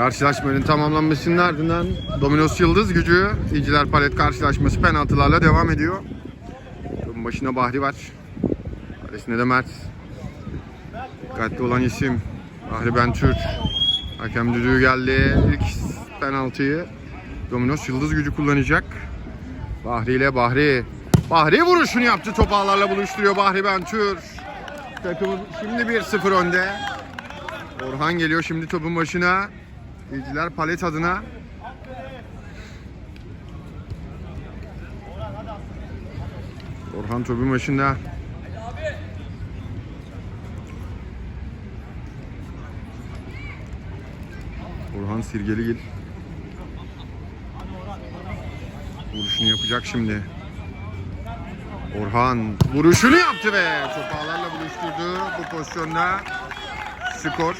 Karşılaşmanın tamamlanmasının ardından Dominos Yıldız gücü İnciler Palet karşılaşması penaltılarla devam ediyor. Topun başına Bahri var. Kalesinde de Mert. Dikkatli olan isim Bahri Bentür. Hakem düdüğü geldi. İlk penaltıyı Dominos Yıldız gücü kullanacak. Bahri ile Bahri. Bahri vuruşunu yaptı. Top ağlarla buluşturuyor Bahri Bentür. Takımı şimdi 1-0 önde. Orhan geliyor şimdi topun başına. İlciler palet adına. Orhan topun başında. Orhan Sirgeligil. Vuruşunu yapacak şimdi. Orhan vuruşunu yaptı ve top ağlarla buluşturdu bu pozisyonda. Skor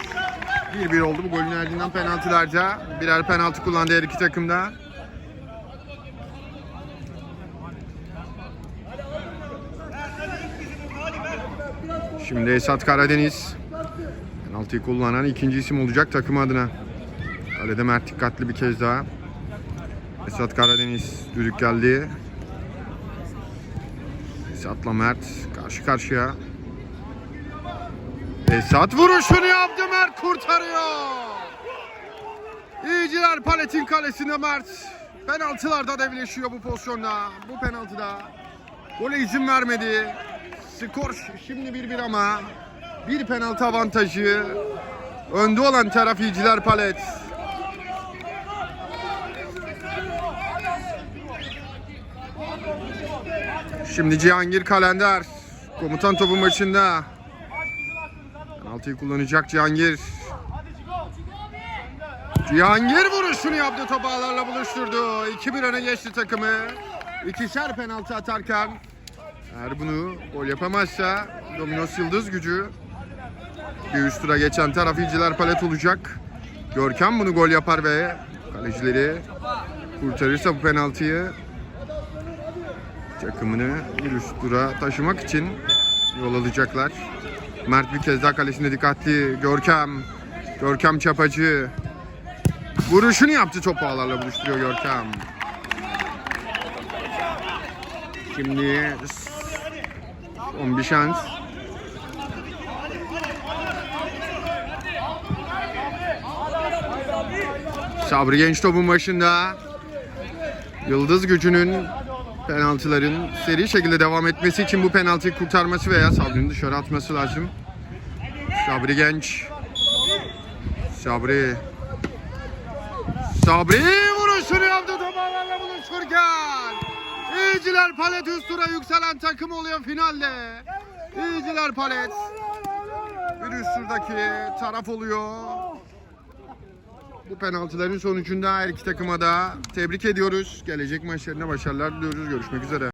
1-1 oldu bu golün ardından penaltılarda. Birer penaltı kullandı her iki takımda. Şimdi Esat Karadeniz penaltıyı kullanan ikinci isim olacak takım adına. Kalede Mert dikkatli bir kez daha. Esat Karadeniz düdük geldi. Esat'la Mert karşı karşıya. Esat vuruşunu yaptı Mert kurtarıyor. İyiciler Palet'in kalesinde Mert. Penaltılarda devleşiyor bu pozisyonda. Bu penaltıda. Gole izin vermedi. Skor şimdi 1-1 ama bir penaltı avantajı. Önde olan taraf İyiciler Palet. Şimdi Cihangir Kalender. Komutan topun başında. Penaltıyı kullanacak Cihangir. Cihangir vuruşunu yaptı top ağlarla buluşturdu. 2-1 öne geçti takımı. İkişer penaltı atarken eğer bunu gol yapamazsa Dominos Yıldız gücü bir üst tura geçen taraf İnciler Palet olacak. Görkem bunu gol yapar ve kalecileri kurtarırsa bu penaltıyı takımını bir üst tura taşımak için yol alacaklar. Mert bir kez daha kalesinde dikkatli. Görkem. Görkem Çapacı. Vuruşunu yaptı top ağlarla buluşturuyor Görkem. Şimdi son bir şans. Sabri Genç topun başında. Yıldız gücünün penaltıların seri şekilde devam etmesi için bu penaltıyı kurtarması veya Sabri'nin dışarı atması lazım. Sabri Genç. Sabri. Sabri vuruşunu yaptı toparlarla buluşurken. İyiciler Palet üst yükselen takım oluyor finalde. İyiciler Palet. Bir üst taraf oluyor. Bu penaltıların sonucunda her iki takıma da tebrik ediyoruz. Gelecek maçlarına başarılar diliyoruz. Görüşmek üzere.